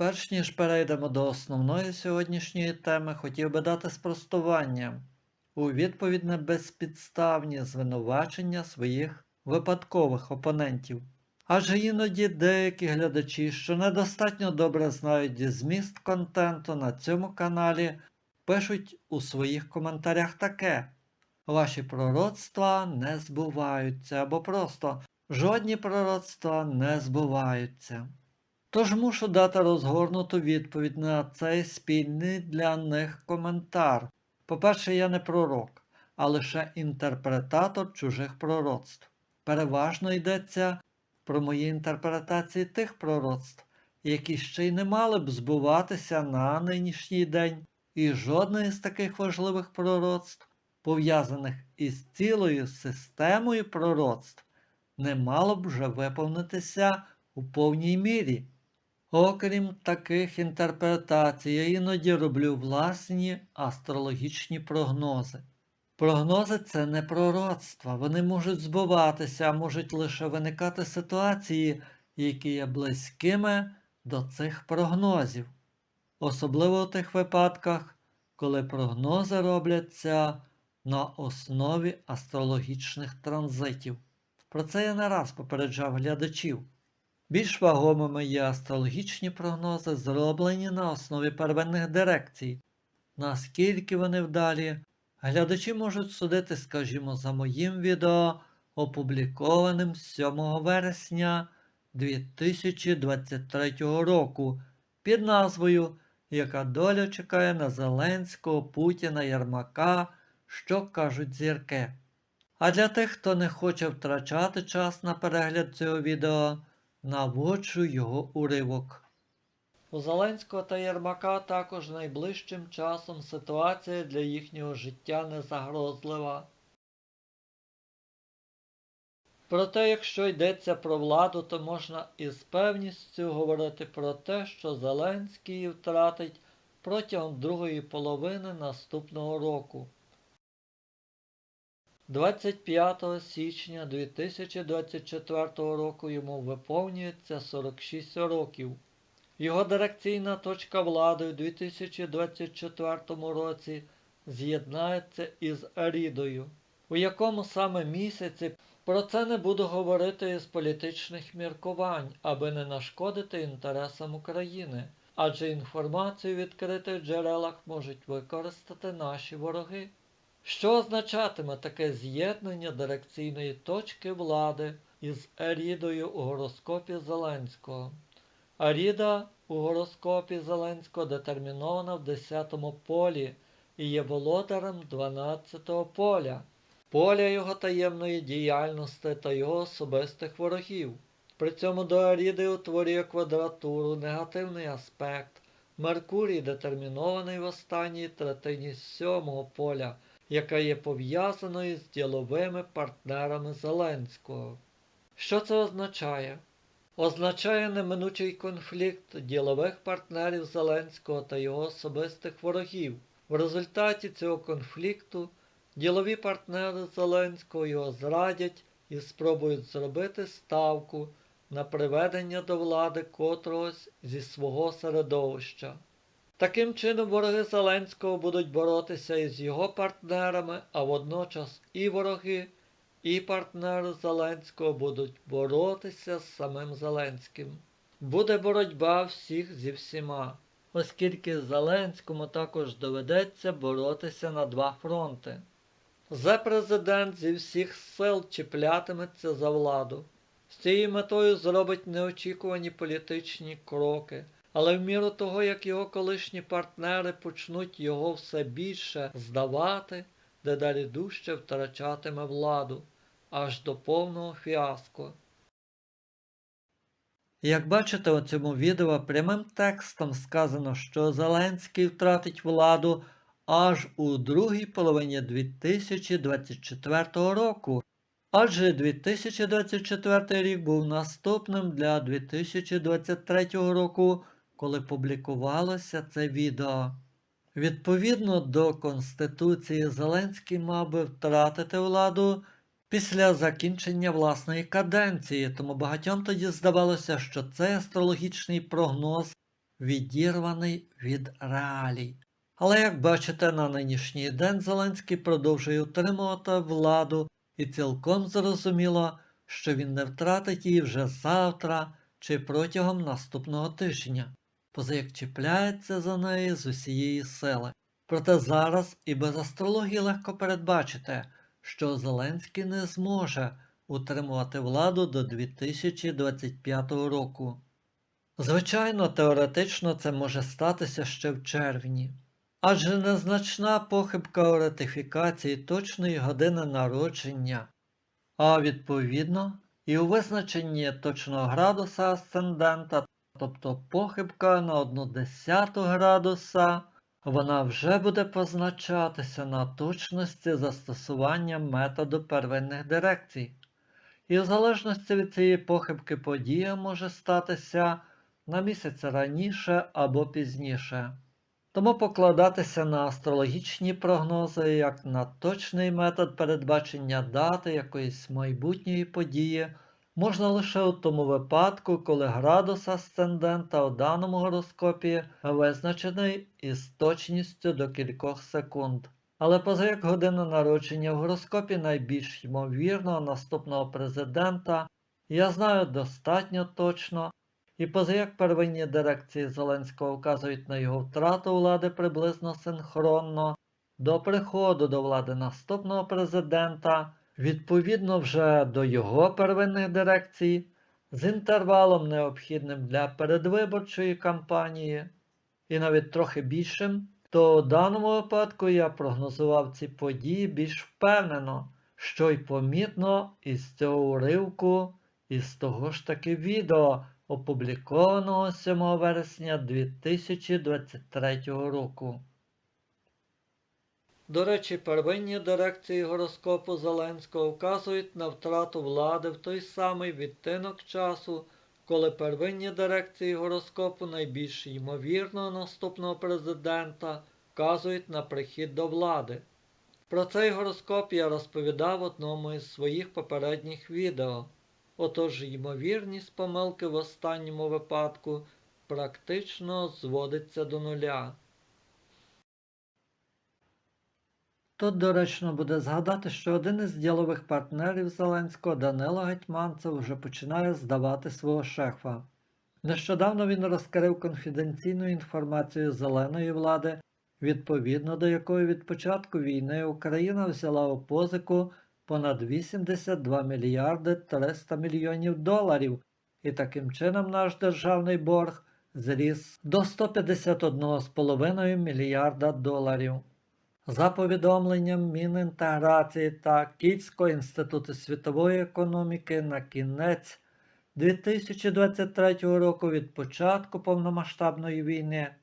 перш ніж перейдемо до основної сьогоднішньої теми, хотів би дати спростування у відповідь на безпідставні звинувачення своїх випадкових опонентів. Адже іноді деякі глядачі, що недостатньо добре знають зміст контенту на цьому каналі, пишуть у своїх коментарях таке: Ваші пророцтва не збуваються або просто жодні пророцтва не збуваються. Тож мушу дати розгорнуту відповідь на цей спільний для них коментар. По-перше, я не пророк, а лише інтерпретатор чужих пророцтв. Переважно йдеться про мої інтерпретації тих пророцтв, які ще й не мали б збуватися на нинішній день, і жодне з таких важливих пророцтв, пов'язаних із цілою системою пророцтв, не мало б вже виповнитися у повній мірі. Окрім таких інтерпретацій, я іноді роблю власні астрологічні прогнози. Прогнози це не пророцтва, вони можуть збуватися, а можуть лише виникати ситуації, які є близькими до цих прогнозів. Особливо в тих випадках, коли прогнози робляться на основі астрологічних транзитів. Про це я не раз попереджав глядачів. Більш вагомими є астрологічні прогнози, зроблені на основі первинних дирекцій. Наскільки вони вдалі, глядачі можуть судити, скажімо, за моїм відео, опублікованим 7 вересня 2023 року під назвою Яка доля чекає на Зеленського, Путіна, Єрмака, що кажуть зірки. А для тих, хто не хоче втрачати час на перегляд цього відео, наводжу його уривок. У Зеленського та Єрмака також найближчим часом ситуація для їхнього життя не загрозлива. Проте, якщо йдеться про владу, то можна із певністю говорити про те, що Зеленський втратить протягом другої половини наступного року. 25 січня 2024 року йому виповнюється 46 років. Його дирекційна точка влади у 2024 році з'єднається із Арідою. У якому саме місяці про це не буду говорити із політичних міркувань, аби не нашкодити інтересам України, адже інформацію в відкритих джерелах можуть використати наші вороги. Що означатиме таке з'єднання дирекційної точки влади із Арідою у гороскопі Зеленського? Аріда у гороскопі Зеленського детермінована в 10-му полі і є володарем 12-го поля, поля його таємної діяльності та його особистих ворогів. При цьому до Аріди утворює квадратуру, негативний аспект. Меркурій детермінований в останній третині сьомого поля яка є пов'язаною з діловими партнерами Зеленського. Що це означає? Означає неминучий конфлікт ділових партнерів Зеленського та його особистих ворогів. В результаті цього конфлікту ділові партнери Зеленського його зрадять і спробують зробити ставку на приведення до влади котрогось зі свого середовища. Таким чином, вороги Зеленського будуть боротися із його партнерами, а водночас і вороги, і партнери Зеленського будуть боротися з самим Зеленським. Буде боротьба всіх зі всіма, оскільки Зеленському також доведеться боротися на два фронти. Зе президент зі всіх сил чіплятиметься за владу. З цією метою зробить неочікувані політичні кроки. Але в міру того, як його колишні партнери почнуть його все більше здавати, дедалі дужче втрачатиме владу аж до повного фіаско. Як бачите у цьому відео прямим текстом сказано, що Зеленський втратить владу аж у другій половині 2024 року. Адже 2024 рік був наступним для 2023 року коли публікувалося це відео. Відповідно до Конституції, Зеленський мав би втратити владу після закінчення власної каденції, тому багатьом тоді здавалося, що цей астрологічний прогноз відірваний від реалій. Але як бачите, на нинішній день Зеленський продовжує утримувати владу, і цілком зрозуміло, що він не втратить її вже завтра чи протягом наступного тижня, поза як чіпляється за неї з усієї сили. Проте зараз і без астрології легко передбачити, що Зеленський не зможе утримувати владу до 2025 року. Звичайно, теоретично це може статися ще в червні, адже незначна похибка у ратифікації точної години народження, а відповідно і у визначенні точного градуса асцендента, тобто похибка на 1 градуса, вона вже буде позначатися на точності застосування методу первинних дирекцій. І в залежності від цієї похибки подія може статися на місяць раніше або пізніше. Тому покладатися на астрологічні прогнози як на точний метод передбачення дати якоїсь майбутньої події можна лише у тому випадку, коли градус асцендента у даному гороскопі визначений із точністю до кількох секунд. Але поза як година народження в гороскопі найбільш ймовірного наступного президента я знаю достатньо точно, і поза як первинні дирекції Зеленського вказують на його втрату влади приблизно синхронно до приходу до влади наступного президента, відповідно вже до його первинних дирекцій, з інтервалом необхідним для передвиборчої кампанії, і навіть трохи більшим, то у даному випадку я прогнозував ці події більш впевнено, що й помітно із цього уривку, із того ж таки відео, опублікованого 7 вересня 2023 року. До речі, первинні дирекції гороскопу Зеленського вказують на втрату влади в той самий відтинок часу, коли первинні дирекції гороскопу найбільш ймовірного наступного президента вказують на прихід до влади. Про цей гороскоп я розповідав в одному із своїх попередніх відео. Отож ймовірність помилки в останньому випадку практично зводиться до нуля. Тут доречно буде згадати, що один із ділових партнерів Зеленського, Данило Гетьманцев, вже починає здавати свого шефа. Нещодавно він розкрив конфіденційну інформацію зеленої влади, відповідно до якої від початку війни Україна взяла у позику понад 82 мільярди 300 мільйонів доларів, і таким чином наш державний борг зріс до 151,5 мільярда доларів. За повідомленням Мінінтеграції та Київського інституту світової економіки на кінець 2023 року від початку повномасштабної війни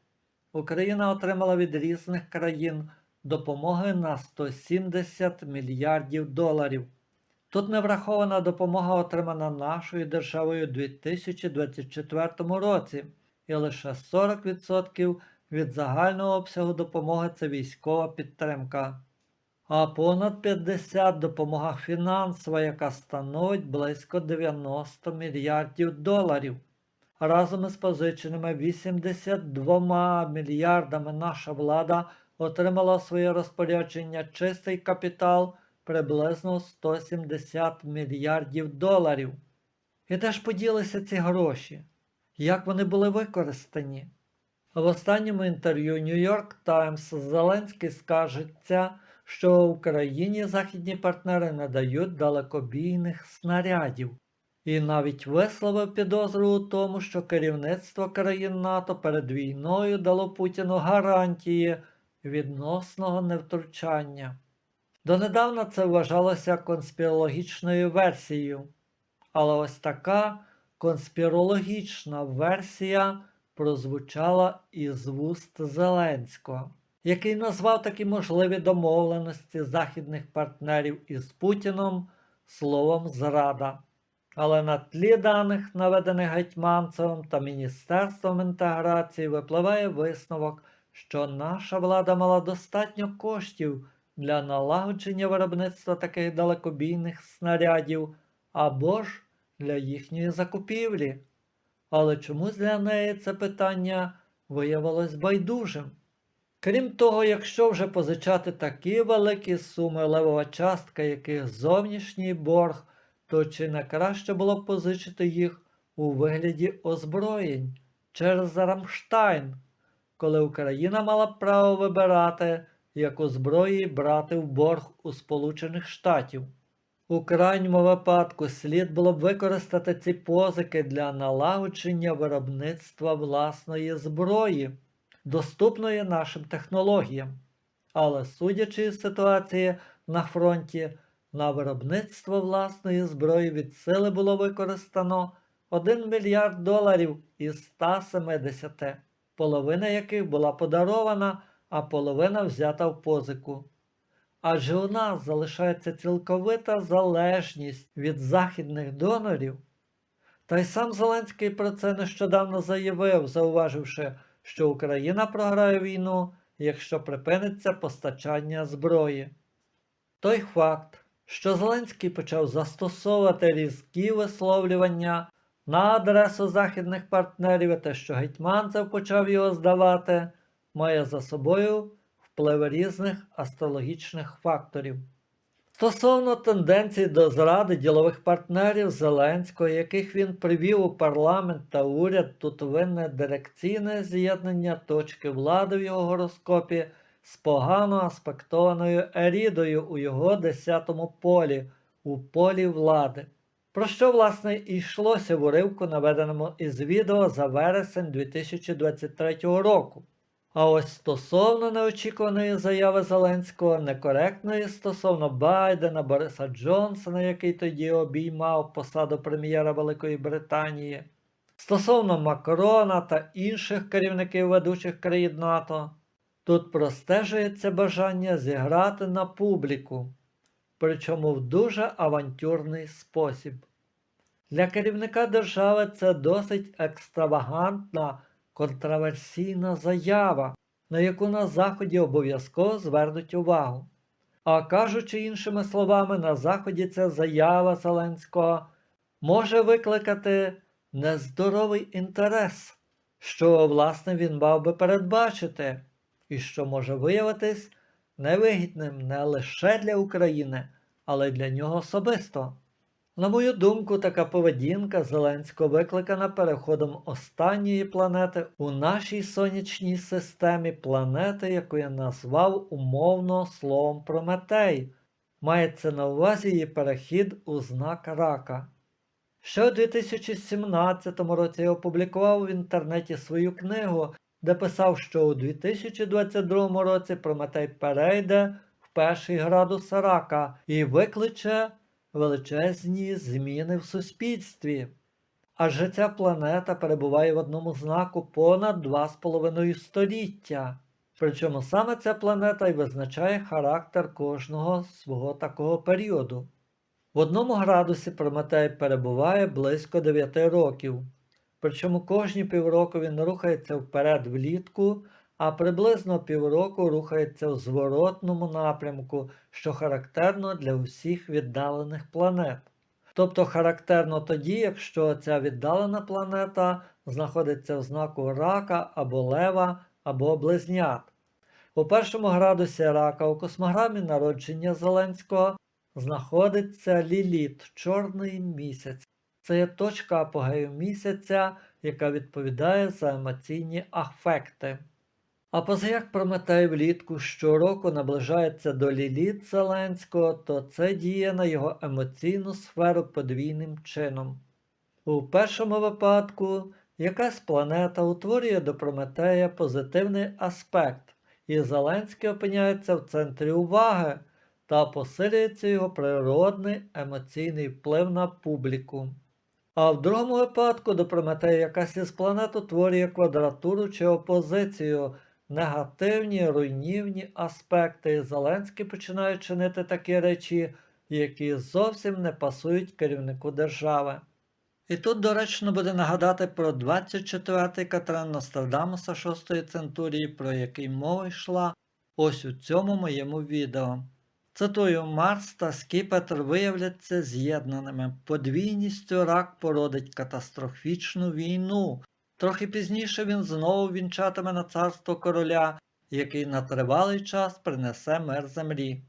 Україна отримала від різних країн допомоги на 170 мільярдів доларів. Тут не врахована допомога, отримана нашою державою у 2024 році, і лише 40% від загального обсягу допомоги це військова підтримка, а понад 50 допомога фінансова, яка становить близько 90 мільярдів доларів. Разом із позиченими 82 мільярдами наша влада отримала своє розпорядження чистий капітал приблизно 170 мільярдів доларів. І де ж поділися ці гроші? Як вони були використані? В останньому інтерв'ю New York Times Зеленський скажеться, що Україні західні партнери не дають далекобійних снарядів, і навіть висловив підозру у тому, що керівництво країн НАТО перед війною дало Путіну гарантії відносного невтручання. Донедавна це вважалося конспірологічною версією, але ось така конспірологічна версія прозвучала із вуст Зеленського, який назвав такі можливі домовленості західних партнерів із Путіном словом зрада. Але на тлі даних, наведених Гетьманцевим та Міністерством інтеграції, випливає висновок, що наша влада мала достатньо коштів для налагодження виробництва таких далекобійних снарядів або ж для їхньої закупівлі. Але чомусь для неї це питання виявилось байдужим. Крім того, якщо вже позичати такі великі суми, левова частка яких зовнішній борг, то чи не краще було б позичити їх у вигляді озброєнь через Рамштайн, коли Україна мала б право вибирати, яку зброї брати в борг у Сполучених Штатів. У крайньому випадку слід було б використати ці позики для налагодження виробництва власної зброї, доступної нашим технологіям. Але судячи із ситуації на фронті, на виробництво власної зброї від сили було використано 1 мільярд доларів із 170, половина яких була подарована, а половина взята в позику. Адже у нас залишається цілковита залежність від західних донорів. Та й сам Зеленський про це нещодавно заявив, зауваживши, що Україна програє війну, якщо припиниться постачання зброї. Той факт, що Зеленський почав застосовувати різкі висловлювання на адресу західних партнерів, і те, що Гетьманцев почав його здавати, має за собою вплив різних астрологічних факторів. Стосовно тенденцій до зради ділових партнерів Зеленського, яких він привів у парламент та уряд, тут винне дирекційне з'єднання точки влади в його гороскопі з погано аспектованою ерідою у його десятому полі, у полі влади. Про що, власне, і йшлося в уривку, наведеному із відео за вересень 2023 року. А ось стосовно неочікуваної заяви Зеленського, некоректної стосовно Байдена, Бориса Джонсона, який тоді обіймав посаду прем'єра Великої Британії, стосовно Макрона та інших керівників ведучих країн НАТО, тут простежується бажання зіграти на публіку, причому в дуже авантюрний спосіб. Для керівника держави це досить екстравагантна контроверсійна заява, на яку на Заході обов'язково звернуть увагу. А кажучи іншими словами, на Заході ця заява Зеленського може викликати нездоровий інтерес, що, власне, він мав би передбачити, і що може виявитись невигідним не лише для України, але й для нього особисто. На мою думку, така поведінка Зеленського викликана переходом останньої планети у нашій сонячній системі планети, яку я назвав умовно словом Прометей. Мається на увазі її перехід у знак рака. Ще у 2017 році я опублікував в інтернеті свою книгу, де писав, що у 2022 році Прометей перейде в перший градус рака і викличе величезні зміни в суспільстві. Адже ця планета перебуває в одному знаку понад 2,5 століття. Причому саме ця планета й визначає характер кожного свого такого періоду. В одному градусі Прометей перебуває близько 9 років. Причому кожні півроку він рухається вперед влітку, а приблизно півроку рухається в зворотному напрямку, що характерно для усіх віддалених планет. Тобто характерно тоді, якщо ця віддалена планета знаходиться в знаку рака або лева або близнят. У першому градусі рака у космограмі народження Зеленського знаходиться ліліт, чорний місяць. Це є точка апогею місяця, яка відповідає за емоційні афекти. А позаяк Прометей влітку щороку наближається до ліліт Зеленського, то це діє на його емоційну сферу подвійним чином. У першому випадку якась планета утворює до Прометея позитивний аспект, і Зеленський опиняється в центрі уваги та посилюється його природний емоційний вплив на публіку. А в другому випадку до Прометея якась із планет утворює квадратуру чи опозицію негативні руйнівні аспекти, Зеленський починає чинити такі речі, які зовсім не пасують керівнику держави. І тут доречно буде нагадати про 24-й катран Нострадамуса 6-ї центурії, про який мова йшла ось у цьому моєму відео. Цитую, Марс та Скіпетр виявляться з'єднаними. Подвійністю рак породить катастрофічну війну, Трохи пізніше він знову вінчатиме на царство короля, який на тривалий час принесе мир землі.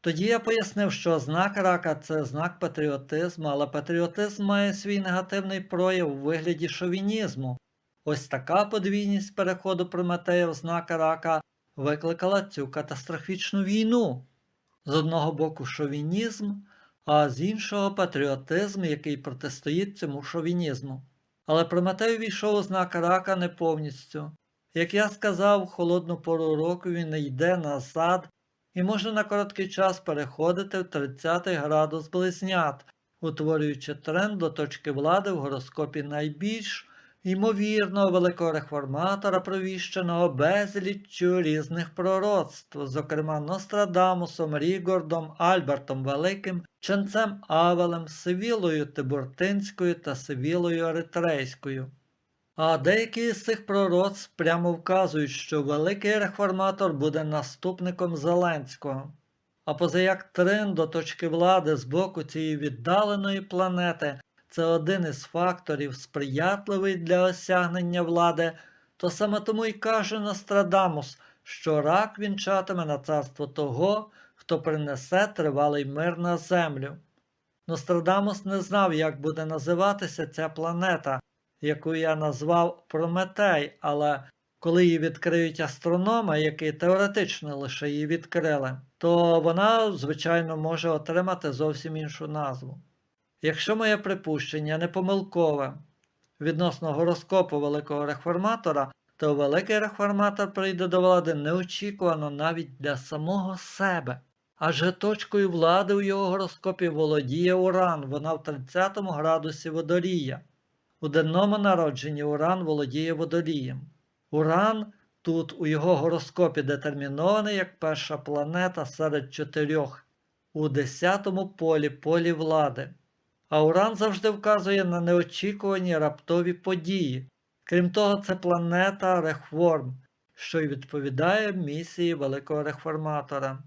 Тоді я пояснив, що знак рака це знак патріотизму, але патріотизм має свій негативний прояв у вигляді шовінізму. Ось така подвійність переходу Прометея в знак рака викликала цю катастрофічну війну. З одного боку шовінізм, а з іншого патріотизм, який протистоїть цьому шовінізму. Але Прометей увійшов у знак рака не повністю. Як я сказав, в холодну пору року він не йде назад і може на короткий час переходити в 30-й градус близнят, утворюючи тренд до точки влади в гороскопі найбільш ймовірного великого реформатора, провіщеного безліччю різних пророцтв, зокрема Нострадамусом, Рігордом, Альбертом Великим, ченцем Авелем, Сивілою Тибуртинською та Сивілою Еритрейською. А деякі з цих пророцтв прямо вказують, що великий реформатор буде наступником Зеленського. А позаяк трен до точки влади з боку цієї віддаленої планети це один із факторів, сприятливий для осягнення влади, то саме тому й каже Нострадамус, що рак вінчатиме на царство того, хто принесе тривалий мир на землю. Нострадамус не знав, як буде називатися ця планета, яку я назвав Прометей, але коли її відкриють астрономи, які теоретично лише її відкрили, то вона, звичайно, може отримати зовсім іншу назву. Якщо моє припущення не помилкове відносно гороскопу великого реформатора, то великий реформатор прийде до влади неочікувано навіть для самого себе. Адже точкою влади у його гороскопі володіє Уран, вона в 30 градусі водорія. У денному народженні Уран володіє водолієм. Уран тут у його гороскопі детермінований як перша планета серед чотирьох у 10-му полі полі влади. А Уран завжди вказує на неочікувані раптові події. Крім того, це планета реформ, що й відповідає місії великого реформатора.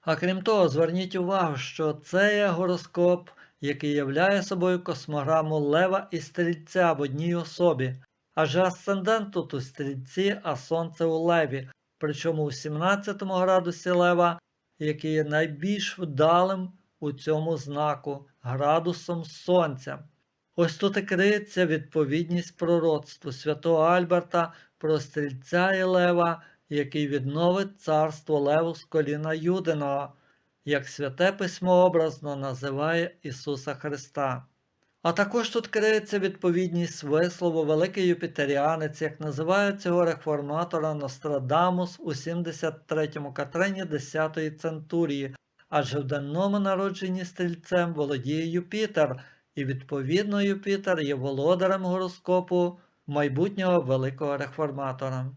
А крім того, зверніть увагу, що це є гороскоп, який являє собою космограму Лева і Стрільця в одній особі, адже асцендент тут у стрільці, а сонце у леві, причому у 17 градусі лева, який є найбільш вдалим у цьому знаку градусом сонця. Ось тут і криється відповідність пророцтву святого Альберта про стрільця і лева, який відновить царство леву з коліна Юдиного, як святе письмо образно називає Ісуса Христа. А також тут криється відповідність вислову великий юпітеріанець, як називає цього реформатора Нострадамус у 73-му катрені 10-ї центурії, адже в даному народженні стрільцем володіє Юпітер, і відповідно Юпітер є володарем гороскопу майбутнього великого реформатора.